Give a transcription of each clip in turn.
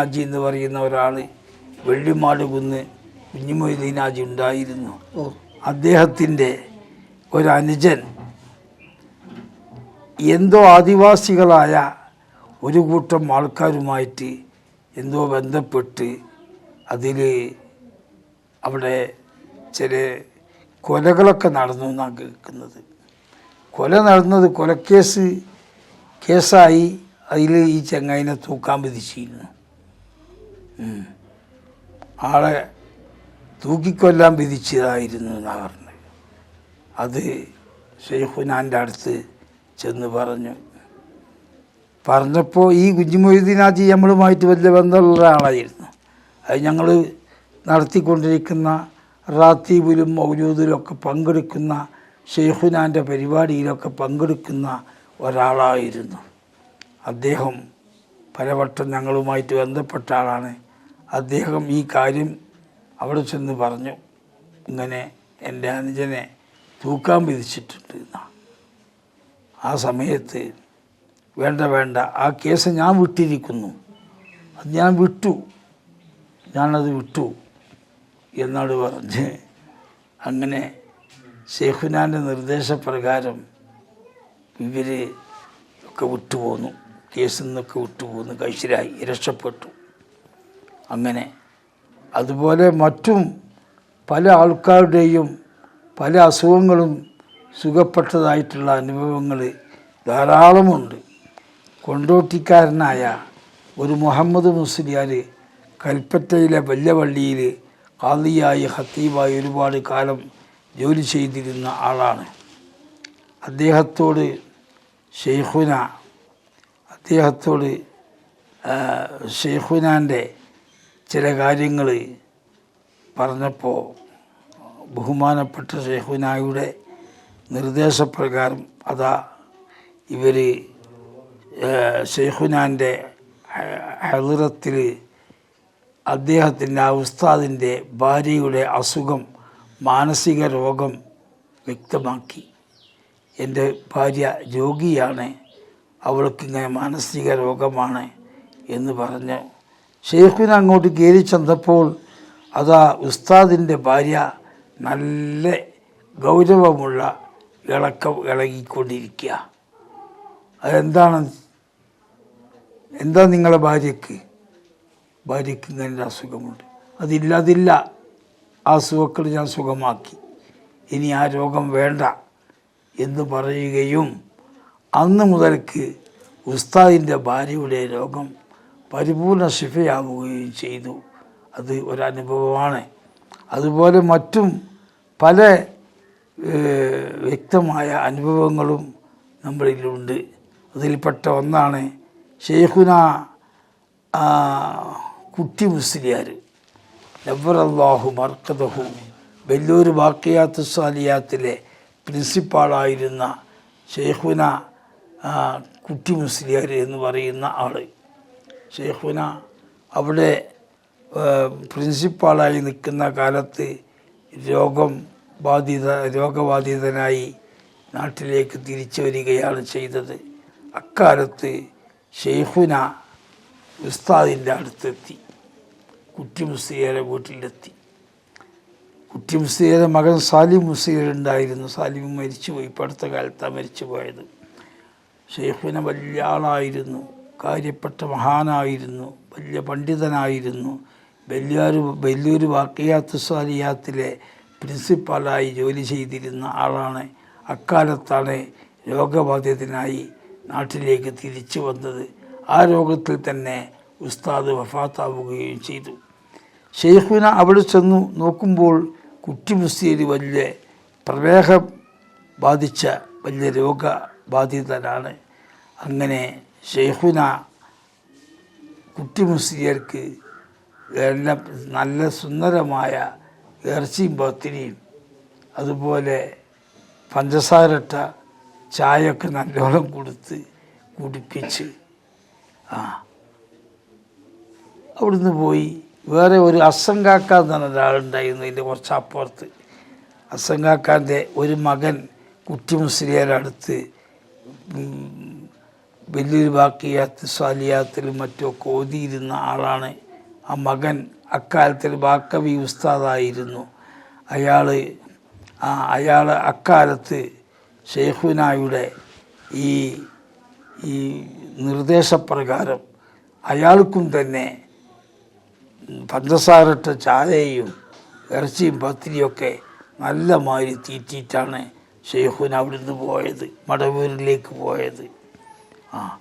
ആജി എന്ന് പറയുന്ന ഒരാൾ വെള്ളിമാട് കുന്ന് കുഞ്ഞുമൊയ്തീൻ ആജി ഉണ്ടായിരുന്നു. അദ്ദേഹത്തിന്റെ ഒരനുജൻ എന്തോ ആദിവാസികളായ ഒരു കൂട്ടം ആൾക്കാരുമായിട്ട് എന്തോ ബന്ധപ്പെട്ട് അതിൽ അവിടെ ചില കൊലകളൊക്കെ നടന്നു എന്നാണ് കേൾക്കുന്നത്. കൊല നടന്നത് കൊലക്കേസ് കേസായി. അതിൽ ഈ ചങ്ങായിനെ തൂക്കാൻ വിധിച്ചിരുന്നു. ആളെ തൂക്കിക്കൊല്ലാൻ വിധിച്ചതായിരുന്നു എന്നാണ് പറഞ്ഞത്. അത് ഷെയ്ഖുനാന്റെ അടുത്ത് ചെന്ന് പറഞ്ഞു. പറഞ്ഞപ്പോൾ ഈ കുഞ്ഞുമൊയ്തീനാജി നമ്മളുമായിട്ട് വലിയ ബന്ധമുള്ള ഒരാളായിരുന്നു അത് ഞങ്ങൾ നടത്തിക്കൊണ്ടിരിക്കുന്ന റാത്തീബിലും മൗലൂദിലൊക്കെ പങ്കെടുക്കുന്ന ഷെയ്ഖുനാന്റെ പരിപാടിയിലൊക്കെ പങ്കെടുക്കുന്ന ഒരാളായിരുന്നു. അദ്ദേഹം പലവട്ടം ഞങ്ങളുമായിട്ട് ബന്ധപ്പെട്ട ആളാണ്. അദ്ദേഹം ഈ കാര്യം അവിടെ ചെന്ന് പറഞ്ഞു. ഇങ്ങനെ എന്റെ അനുജനെ തൂക്കാൻ വിധിച്ചിട്ടുണ്ട് ആ സമയത്ത് വേണ്ട വേണ്ട ആ കേസ് ഞാൻ വിട്ടിരിക്കുന്നു. അത് ഞാൻ വിട്ടു. ഞാനത് വിട്ടു എന്നാണ് പറഞ്ഞ് അങ്ങനെ ഷെയ്ഖുനാന്റെ നിർദ്ദേശപ്രകാരം ഇവർ ഒക്കെ വിട്ടുപോന്നു. കേസിൽ നിന്നൊക്കെ വിട്ടുപോകുന്നു കൈശരായി രക്ഷപ്പെട്ടു. അങ്ങനെ അതുപോലെ മറ്റും പല ആൾക്കാരുടെയും പല അസുഖങ്ങളും സുഖപ്പെട്ടതായിട്ടുള്ള അനുഭവങ്ങൾ ധാരാളമുണ്ട്. കൊണ്ടോട്ടിക്കാരനായ ഒരു മുഹമ്മദ് മുസ്ലിയാർ കൽപ്പറ്റയിലെ വല്യവള്ളിയിൽ കാളിയായി ഹത്തീബായി ഒരുപാട് കാലം ജോലി ചെയ്തിരുന്ന ആളാണ്. അദ്ദേഹത്തോട് ഷെയ്ഖുന അദ്ദേഹത്തോട് ഷെയ്ഖുനാന്റെ ചില കാര്യങ്ങൾ പറഞ്ഞപ്പോൾ ബഹുമാനപ്പെട്ട ഷെയ്ഖുനായുടെ നിർദ്ദേശപ്രകാരം അതാ ഇവർ ഷെയ്ഖുനാന്റെ ഹെളിറത്തിൽ അദ്ദേഹത്തിന്റെ ഉസ്താദിന്റെ ഭാര്യയുടെ അസുഖം മാനസിക രോഗം വ്യക്തമാക്കി. എന്റെ ഭാര്യ രോഗിയാണ്. അവൾക്കിങ്ങനെ മാനസിക രോഗമാണ് എന്ന് പറഞ്ഞ്. ഷെയ്ഖിന് അങ്ങോട്ട് കയറി ചെന്നപ്പോൾ അതാ ഉസ്താദിന്റെ ഭാര്യ നല്ല ഗൗരവമുള്ള ഇളക്കം ഇളകിക്കൊണ്ടിരിക്കുക. അതെന്താണ്? എന്താ നിങ്ങളെ ഭാര്യയ്ക്ക് ഭാര്യയ്ക്ക് ഇങ്ങനെ അസുഖമുണ്ട്. അതില്ലാതില്ല അതില്ല. ആ സുഖക്കൾ ഞാൻ സുഖമാക്കി. ഇനി ആ രോഗം വേണ്ട എന്ന് പറയുകയും അന്ന് മുതൽക്ക് ഉസ്താദിന്റെ ഭാര്യയുടെ രോഗം പരിപൂർണ ശിഫയാവുകയും ചെയ്തു. അത് ഒരനുഭവമാണ്. അതുപോലെ മറ്റും പല വ്യക്തമായ അനുഭവങ്ങളും നമ്മളിലുണ്ട്. അതിൽപ്പെട്ട ഒന്നാണ് ഷെയ്ഖുന കുട്ടി മുസ്ലിയാർ നബ്ബറല്ലാഹു മർക്കതഹു വെല്ലൂർ ബാക്കിയാത്ത് സാലിയാത്തിലെ പ്രിൻസിപ്പാളായിരുന്ന ഷെയ്ഖുന കുട്ടി മുസ്ലിയാർ എന്ന് പറയുന്ന ആൾ ഷെയ്ഖുന അവിടെ പ്രിൻസിപ്പാളായി നിൽക്കുന്ന കാലത്ത് രോഗം ബാധിത രോഗബാധിതനായി നാട്ടിലേക്ക് തിരിച്ചു വരികയാണ് ചെയ്തത്. അക്കാലത്ത് ഷെയ്ഖുന ഉസ്താദിന്റെ അടുത്തെത്തി. കുറ്റി മുസ്ലിയുടെ വീട്ടിലെത്തി. കുറ്റി മുസ്ലിയുടെ മകൻ സാലിം മുസ്ലിർ ഉണ്ടായിരുന്നു സാലിം മരിച്ചുപോയി. ഇപ്പം അടുത്ത കാലത്താണ് മരിച്ചു പോയത് ഷെയ്ഖുന വലിയ ആളായിരുന്നു. കാര്യപ്പെട്ട മഹാനായിരുന്നു. വലിയ പണ്ഡിതനായിരുന്നു. വലിയൊരു വലിയൊരു വാക്കിയാത്ത് സാലിയാത്തിലെ പ്രിൻസിപ്പാളായി ജോലി ചെയ്തിരുന്ന ആളാണ്. അക്കാലത്താണ് രോഗബാധിതനായി നാട്ടിലേക്ക് തിരിച്ചു വന്നത്. ആ രോഗത്തിൽ തന്നെ ഉസ്താദ് വഫാത്താവുകയും ചെയ്തു. ഷെയ്ഖുന അവിടെ ചെന്നു നോക്കുമ്പോൾ കുട്ടി മുസ്തീര് വലിയ പ്രമേഹം ബാധിച്ച വലിയ രോഗബാധിതനാണ് അങ്ങനെ ഷെയ്ഖുന കുട്ടി മുസ്ലിയർക്ക് നല്ല സുന്ദരമായ ഇറച്ചിയും പത്തിരിയും അതുപോലെ പഞ്ചസാരട്ട ചായയൊക്കെ നല്ലോണം കൊടുത്ത് കുടിപ്പിച്ച് ആ. അവിടുന്ന് പോയി. വേറെ ഒരു അസംകാക്ക എന്ന് പറഞ്ഞ ഒരാളുണ്ടായിരുന്നു ഇതിന്റെ കുറച്ച് അപ്പുറത്ത് അസംകാക്കാന്റെ ഒരു മകൻ കുട്ടി മുസ്ലിയരടുത്ത് വലിയൊരു ബാക്കിയാത്ത് സാലിയാത്തിലും മറ്റുമൊക്കെ ഓതിയിരുന്ന ആളാണ്. ആ മകൻ അക്കാലത്തിൽ ബാക്കവി ഉസ്താദായിരുന്നു. അയാൾ ആ അയാൾ അക്കാലത്ത് ഷെയ്ഖുനായുടെ ഈ ഈ നിർദ്ദേശപ്രകാരം അയാൾക്കും തന്നെ പഞ്ചസാരട്ട ചായയും ഇറച്ചിയും പത്തിരിയൊക്കെ നല്ല മാതിരി തീറ്റിയിട്ടാണ് ഷെയ്ഖുൻ അവിടുന്ന് പോയത് മടവൂരിലേക്ക് പോയത്. ആ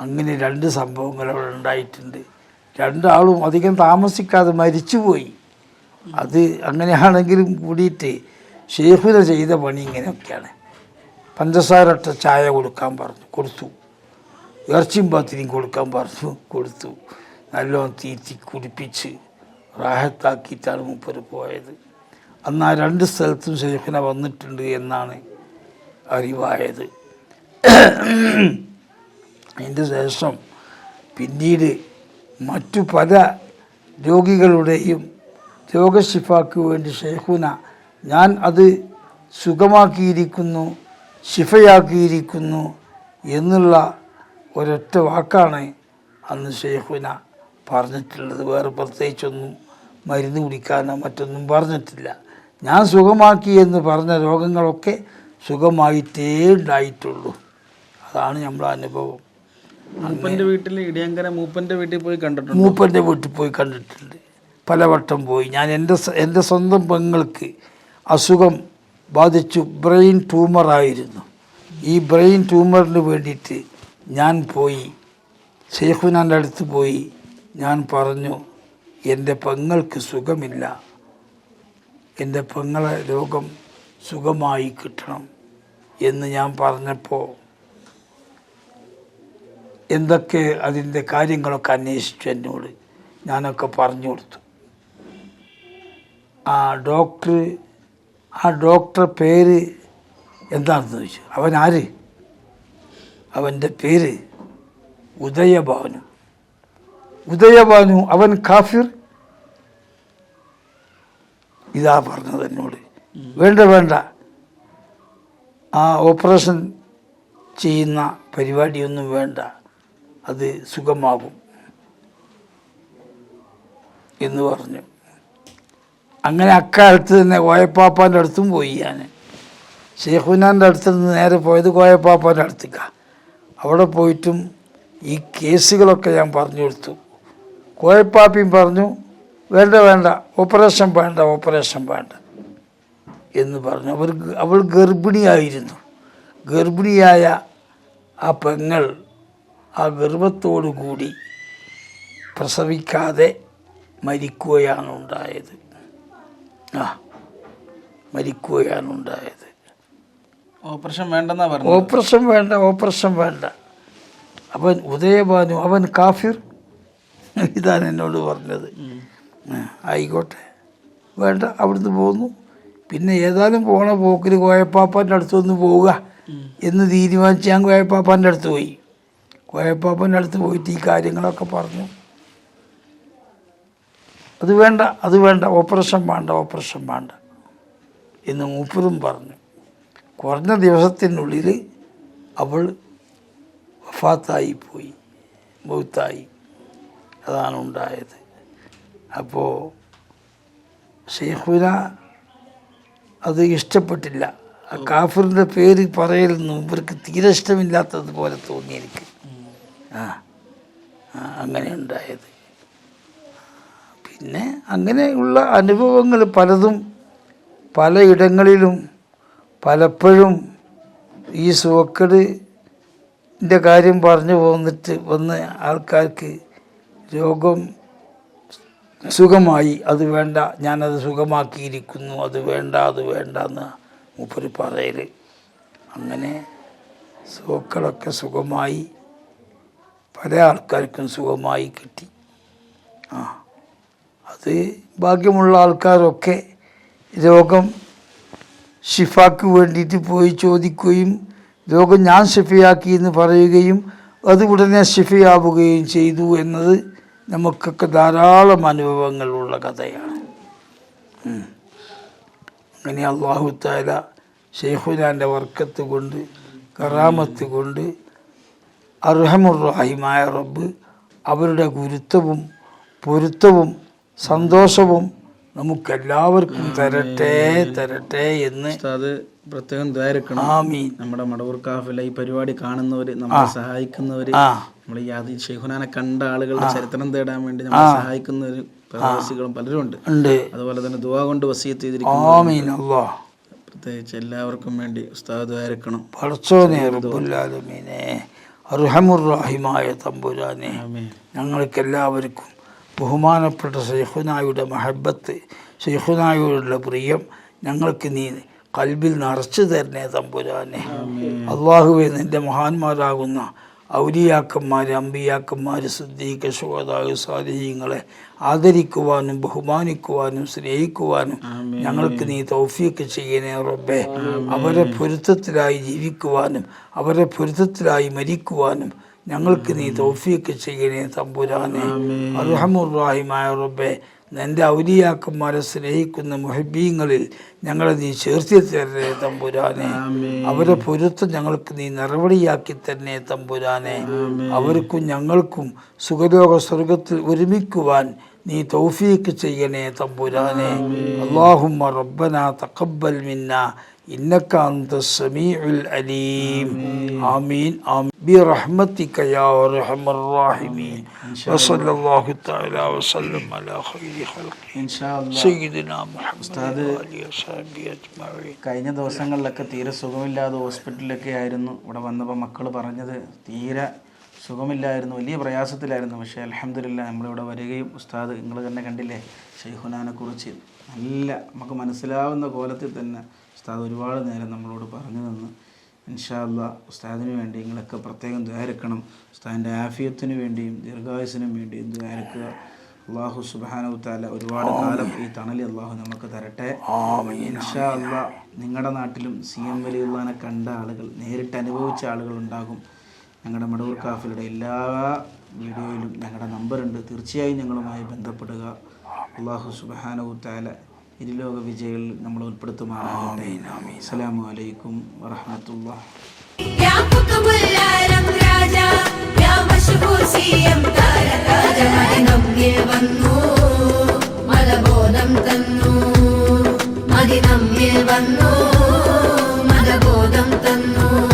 അങ്ങനെ രണ്ട് സംഭവങ്ങൾ അവിടെ ഉണ്ടായിട്ടുണ്ട്. രണ്ടാളും അധികം താമസിക്കാതെ മരിച്ചുപോയി. അത് അങ്ങനെയാണെങ്കിലും കൂടിയിട്ട് ഷെയ്ഖുന ചെയ്ത പണി ഇങ്ങനെയൊക്കെയാണ്. പഞ്ചസാരട്ട ചായ കൊടുക്കാൻ പറഞ്ഞു കൊടുത്തു. ഇറച്ചിയും പത്തിരിയും കൊടുക്കാൻ പറഞ്ഞു കൊടുത്തു. നല്ലോണം തീറ്റി കുടിപ്പിച്ച് റാഹത്താക്കിയിട്ടാണ് മുപ്പർ പോയത്. അന്ന് ആ രണ്ട് സ്ഥലത്തും ഷെയ്ഖിന വന്നിട്ടുണ്ട് എന്നാണ് അറിവായത്. അതിന്റെ ശേഷം പിന്നീട് മറ്റു പല രോഗികളുടെയും രോഗശിഫാക്ക് വേണ്ടി ഷെയ്ഖുന ഞാൻ അത് സുഖമാക്കിയിരിക്കുന്നു ശിഫയാക്കിയിരിക്കുന്നു എന്നുള്ള ഒരൊറ്റ വാക്കാണ് അന്ന് ഷെയ്ഖുന പറഞ്ഞിട്ടുള്ളത്. വേറെ പ്രത്യേകിച്ചൊന്നും മരുന്ന് കുടിക്കാനോ മറ്റൊന്നും പറഞ്ഞിട്ടില്ല. ഞാൻ സുഖമാക്കി എന്ന് പറഞ്ഞ രോഗങ്ങളൊക്കെ സുഖമായിട്ടേ ഉണ്ടായിട്ടുള്ളൂ അതാണ് നമ്മളെ അനുഭവം. മൂപ്പന്റെ വീട്ടിൽ ഇടിയങ്കര മൂപ്പന്റെ വീട്ടിൽ പോയി കണ്ടിട്ടുണ്ട്? മൂപ്പന്റെ വീട്ടിൽ പോയി കണ്ടിട്ടുണ്ട്. പലവട്ടം പോയി. ഞാൻ എന്റെ എന്റെ സ്വന്തം പെങ്ങൾക്ക് അസുഖം ബാധിച്ചു. ബ്രെയിൻ ട്യൂമറായിരുന്നു ഈ ബ്രെയിൻ ട്യൂമറിന് വേണ്ടിയിട്ട് ഞാൻ പോയി. ഷെയ്ഖുനാന്റെ അടുത്ത് പോയി. ഞാൻ പറഞ്ഞു എന്റെ പെങ്ങൾക്ക് സുഖമില്ല. എന്റെ പെങ്ങളെ രോഗം സുഖമായി കിട്ടണം എന്ന് ഞാൻ പറഞ്ഞപ്പോൾ എന്തൊക്കെ അതിന്റെ കാര്യങ്ങളൊക്കെ അന്വേഷിച്ചു എന്നോട് ഞാനൊക്കെ പറഞ്ഞു കൊടുത്തു. ആ ഡോക്ടർ ആ ഡോക്ടറെ പേര് എന്താണെന്ന് ചോദിച്ചു. അവൻ ആര് അവന്റെ പേര് ഉദയഭാനു. ഉദയഭാനു അവൻ കാഫിർ? ഇതാ പറഞ്ഞത് എന്നോട്. വേണ്ട വേണ്ട. ആ ഓപ്പറേഷൻ ചെയ്യുന്ന പരിപാടിയൊന്നും വേണ്ട. അത് സുഖമാകും എന്ന് പറഞ്ഞു. അങ്ങനെ അക്കാലത്ത് തന്നെ കോയപ്പാപ്പാന്റെ അടുത്തും പോയി ഞാൻ. ഷെയ്ഖുനാന്റെ അടുത്ത് നിന്ന് നേരെ പോയത് കോയപ്പാപ്പാന്റെ അടുത്തേക്കാണ് അവിടെ പോയിട്ടും ഈ കേസുകളൊക്കെ ഞാൻ പറഞ്ഞു കൊടുത്തു. കോയപ്പാപ്പിയും പറഞ്ഞു വേണ്ട വേണ്ട. ഓപ്പറേഷൻ വേണ്ട ഓപ്പറേഷൻ വേണ്ട. എന്ന് പറഞ്ഞു. അവർ അവൾ ഗർഭിണിയായിരുന്നു. ഗർഭിണിയായ ആ പെങ്ങൾ ആ ഗർഭത്തോടു കൂടി പ്രസവിക്കാതെ മരിക്കുകയാണ് ഉണ്ടായത്. ആ മരിക്കുകയാണ് ഉണ്ടായത്. ഓപ്പറേഷൻ വേണ്ടെന്നാ പറഞ്ഞു ഓപ്പറേഷൻ വേണ്ട ഓപ്പറേഷൻ വേണ്ട. അവൻ ഉദയഭാനു അവൻ കാഫിർ. ഇതാണ് എന്നോട് പറഞ്ഞത്. ആയിക്കോട്ടെ. വേണ്ട അവിടുന്ന് പോന്നു. പിന്നെ ഏതായാലും പോണ പോക്കിൽ കോയപ്പാപ്പാന്റെ അടുത്തൊന്ന് പോവുക എന്ന് തീരുമാനിച്ച് ഞാൻ കോയപ്പാപ്പാന്റെ അടുത്ത് പോയി. കോയപ്പാപ്പാന്റെ അടുത്ത് പോയിട്ട് ഈ കാര്യങ്ങളൊക്കെ പറഞ്ഞു. അത് വേണ്ട അത് വേണ്ട ഓപ്പറേഷൻ വേണ്ട ഓപ്പറേഷൻ വേണ്ട എന്ന് മൂപ്പരും പറഞ്ഞു. കുറഞ്ഞ ദിവസത്തിനുള്ളിൽ അവൾ വഫാത്തായി പോയി മൗത്തായി. അതാണ് ഉണ്ടായത്. അപ്പോൾ ഷെയ്ഖുന അത് ഇഷ്ടപ്പെട്ടില്ല. ആ കാഫിറിന്റെ പേര് പറയലൊന്നും ഇവർക്ക് തീരെ ഇഷ്ടമില്ലാത്തതുപോലെ തോന്നി എനിക്ക് ആ അങ്ങനെ ഉണ്ടായത്. പിന്നെ അങ്ങനെയുള്ള അനുഭവങ്ങൾ പലതും പലയിടങ്ങളിലും പലപ്പോഴും ഈ സോക്കടിന്റെ കാര്യം പറഞ്ഞു പോന്നിട്ട് വന്ന് ആൾക്കാർക്ക് രോഗം സുഖമായി. അത് വേണ്ട. ഞാനത് സുഖമാക്കിയിരിക്കുന്നു. അത് വേണ്ട അത് വേണ്ട എന്ന് മൂപ്പര് പറയൽ അങ്ങനെ സോക്കളൊക്കെ സുഖമായി. പല ആൾക്കാർക്കും സുഖമായി കിട്ടി. ആ അത് ഭാഗ്യമുള്ള ആൾക്കാരൊക്കെ രോഗം ഷിഫാക്ക് വേണ്ടിയിട്ട് പോയി ചോദിക്കുകയും രോഗം ഞാൻ ഷിഫയാക്കി എന്ന് പറയുകയും അത് ഉടനെ ഷിഫയാവുകയും ചെയ്തു എന്നത് നമുക്കൊക്കെ ധാരാളം അനുഭവങ്ങളുള്ള കഥയാണ്. അങ്ങനെ അള്ളാഹു താല ഷെയ്ഖുലാന്റെ വർക്കത്ത് കൊണ്ട് കറാമത്ത് കൊണ്ട് അർഹമുറാഹിമായ റബ്ബ് അവരുടെ ഗുരുത്വവും പൊരുത്തവും സന്തോഷവും നമുക്കെല്ലാവർക്കും തരട്ടെ തരട്ടെ എന്ന് ഉസ്താദ് പ്രത്യേകം ദ്വാരക്കണം നമ്മുടെ മടവൂർ കാഫില ഈ പരിപാടി കാണുന്നവര് നമ്മളെ സഹായിക്കുന്നവര് നമ്മളെ നമ്മൾ ഈ ആദ്യ ഷെയ്ഖുനാനെ കണ്ട ആളുകളുടെ ചരിത്രം തേടാൻ വേണ്ടി നമ്മളെ സഹായിക്കുന്നവര് പ്രവാസികളും പലരും ഉണ്ട്. അതുപോലെ തന്നെ ദുവാ കൊണ്ട് വസീത്ത് ചെയ്തിരിക്കുന്നു പ്രത്യേകിച്ച് എല്ലാവർക്കും വേണ്ടി ഉസ്താദ് ദ്വാരക്കണം അർഹമുറാഹിമായ തമ്പുരാനെ. ഞങ്ങൾക്ക് എല്ലാവർക്കും ബഹുമാനപ്പെട്ട ഷെയ്ഖുനായുടെ മഹബത്ത് ഷെയ്ഖുനായോടുള്ള പ്രിയം ഞങ്ങൾക്ക് നീ കൽബിൽ നിറച്ചു തരണേ തമ്പുരാനെ. അള്ളാഹുവെ നിന്റെ മഹാന്മാരാകുന്ന ഔലിയാക്കന്മാർ അമ്പിയാക്കന്മാർ സിദ്ദീഖ ശോതാവ് സാലിഹീങ്ങളെ ആദരിക്കുവാനും ബഹുമാനിക്കുവാനും സ്നേഹിക്കുവാനും ഞങ്ങൾക്ക് നീ തൗഫീക്ക് ചെയ്യണേ റബ്ബേ. അവരെ പൊരുത്തത്തിലായി ജീവിക്കുവാനും അവരെ പൊരുത്തത്തിലായി മരിക്കുവാനും ഞങ്ങൾക്ക് നീ തോഫിയൊക്കെ ചെയ്യണേ തമ്പുരാനെ. അർഹമുറാഹിമായ റബ്ബെ നിന്റെ ഔലിയാക്കന്മാരെ സ്നേഹിക്കുന്ന മുഹബീങ്ങളിൽ ഞങ്ങളെ നീ ചേർത്തി തരണേ തമ്പുരാനെ. അവരെ പൊരുത്തം ഞങ്ങൾക്ക് നീ നിറവടിയാക്കി തന്നെ തമ്പുരാനെ. അവർക്കും ഞങ്ങൾക്കും സുഖലോക സ്വർഗത്തിൽ ഒരുമിക്കുവാൻ നീ തൗഫീക്ക് ചെയ്യണേ തമ്പുരാനെ. അള്ളാഹുമ്മ റബ്ബന തഖബ്ബൽ മിന്ന. إنك أنت السميع العليم آمين آمين برحمتك يا أرحم الراحمين وصلى الله تعالى وسلم على خير خلقه ഇൻഷാ അല്ലാ. سيدنا محمد وآله وصحبه أجمعين കഴിഞ്ഞ ദിവസങ്ങളിലൊക്കെ തീരെ സുഖമില്ലാതെ ഹോസ്പിറ്റലിലൊക്കെ ആയിരുന്നു ഇവിടെ വന്നപ്പോൾ മക്കൾ പറഞ്ഞത് തീരെ സുഖമില്ലായിരുന്നു വലിയ പ്രയാസത്തിലായിരുന്നു പക്ഷേ അലഹമില്ല നമ്മളിവിടെ വരികയും ഉസ്താദ് നിങ്ങൾ തന്നെ കണ്ടില്ലേ ഷെയ്ഖുനാനെ കുറിച്ച് നല്ല നമുക്ക് മനസ്സിലാവുന്ന കോലത്തിൽ തന്നെ ഉസ്താദ് ഒരുപാട് നേരം നമ്മളോട് പറഞ്ഞു തന്ന്. ഇൻഷാല്ല ഉസ്താദിന് വേണ്ടി നിങ്ങളൊക്കെ പ്രത്യേകം ദ്വാരക്കണം ഉസ്താദിന്റെ ആഫിയത്തിന് വേണ്ടിയും ദീർഘായുസിനും വേണ്ടിയും ദ്വാരക്കുക അള്ളാഹു സുബാനവുത്താല ഒരുപാട് കാലം ഈ തണൽ അള്ളാഹു നമുക്ക് തരട്ടെ. ഇൻഷാല്ല നിങ്ങളുടെ നാട്ടിലും സി എം വലിയുള്ളാനെ കണ്ട ആളുകൾ നേരിട്ട് അനുഭവിച്ച ആളുകൾ ഉണ്ടാകും. ഞങ്ങളുടെ മടൂർ കാഫിലുടെ എല്ലാ വീഡിയോയിലും ഞങ്ങളുടെ നമ്പറുണ്ട് തീർച്ചയായും ഞങ്ങളുമായി ബന്ധപ്പെടുക. അള്ളാഹു സുബാനവുത്താല ഇരുലോക വിജയിൽ നമ്മൾ ഉൾപ്പെടുത്തുമാറാകട്ടെ. അസ്സലാമു അലൈക്കും വറഹമത്തുള്ള മതബോധം തന്നു. വന്നു മതബോധം തന്നു.